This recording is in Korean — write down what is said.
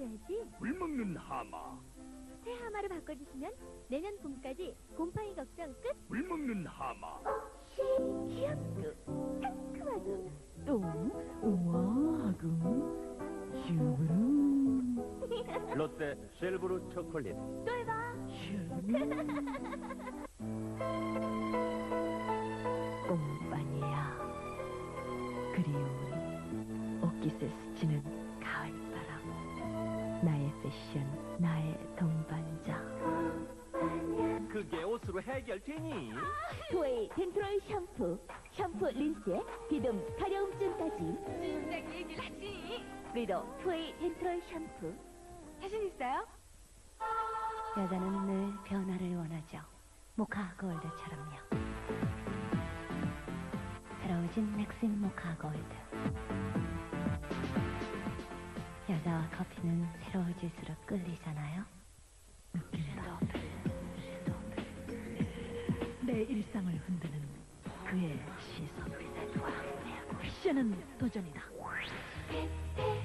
바꿔줘야지. 물 먹는 하마, 새 하마로 바꿔주시면 내년 봄까지 곰팡이 걱정 끝. 물 먹는 하마, 귀엽고 상큼하고. 또 우아하고 슈브루 롯데 쉘브루 초콜릿. 또 해봐. 꼼빠니야 그리움은 옷깃에 스치는 가을바람 나의 동반자 그게 옷으로 해결되니? 토웨이 덴트롤 샴푸. 샴푸 린스에 비듬 가려움증까지. 진작 얘기를 하지. 그리고 토웨이 덴트롤 샴푸. 자신 있어요? 여자는 늘 변화를 원하죠 모카 골드처럼요 새로워진 맥심 모카 골드 커피는 새로워질수록 끌리잖아요? 내 일상을 흔드는 그의 시선. 패션은 도전이다. 테